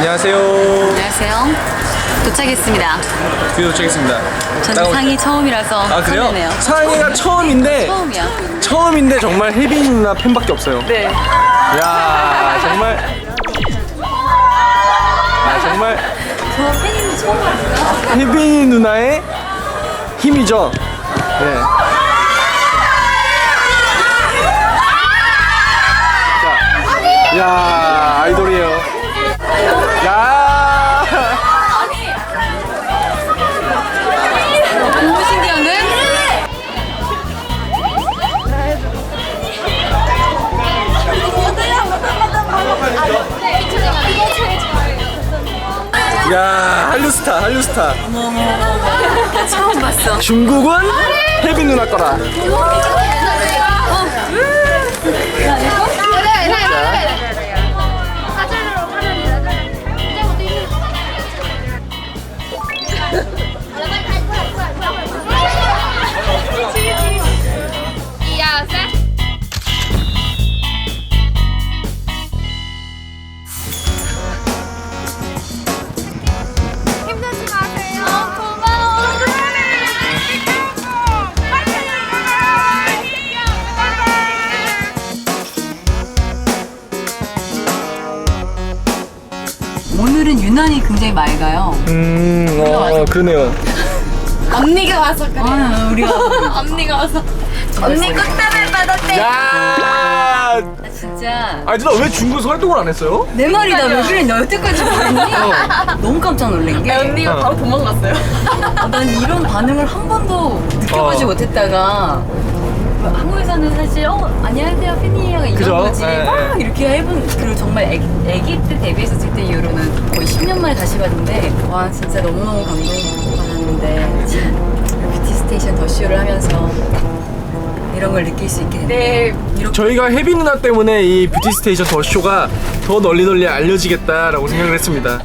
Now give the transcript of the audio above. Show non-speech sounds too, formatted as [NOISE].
안녕하세요. 안녕하세요. 도착했습니다. 드디어 도착했습니다. 저는 상이 처음이라서 아 그래요? 설레네요. 상이가 처음인데 처음이야. 처음인데 정말 혜빈 누나 팬밖에 없어요. 네. 야 정말 아 정말 저 팬인 처음 봤어요. 혜빈이 누나의 힘이죠. 네. 자, 야 야 한류스타 한류스타. 처음 봤어. 중국은 혜빈 누나 거라 오늘은 유난히 굉장히 맑아요. 음 어, 그러네요 언니가 와서 그래. 아, 우리가 [LAUGHS] 언니가 와서. 언니 꽃다발 받았대. 야 진짜 아니 누나 왜 중국에서 활동을 안 했어요? 내 말이다. 왜 그래? 너 여태까지 모르니? 너무 깜짝 놀란 게 언니가 바로 도망갔어요. 어, 난 이런 반응을 한 번도 느껴보지 어. 못했다가 한국에서는 사실 어 안녕하세요 팬이에요 이런 그죠? 거지 네, 막 네. 이렇게 해본 그리고 정말 애기, 애기 때 데뷔했었을 때 다시 봤는데 와 진짜 너무너무 감동받았는데 참 뷰티 스테이션 더 쇼를 하면서 이런 걸 느낄 수 있게 네. 저희가 혜빈 누나 때문에 이 뷰티 스테이션 더 쇼가 더 널리 널리 알려지겠다라고 생각을 했습니다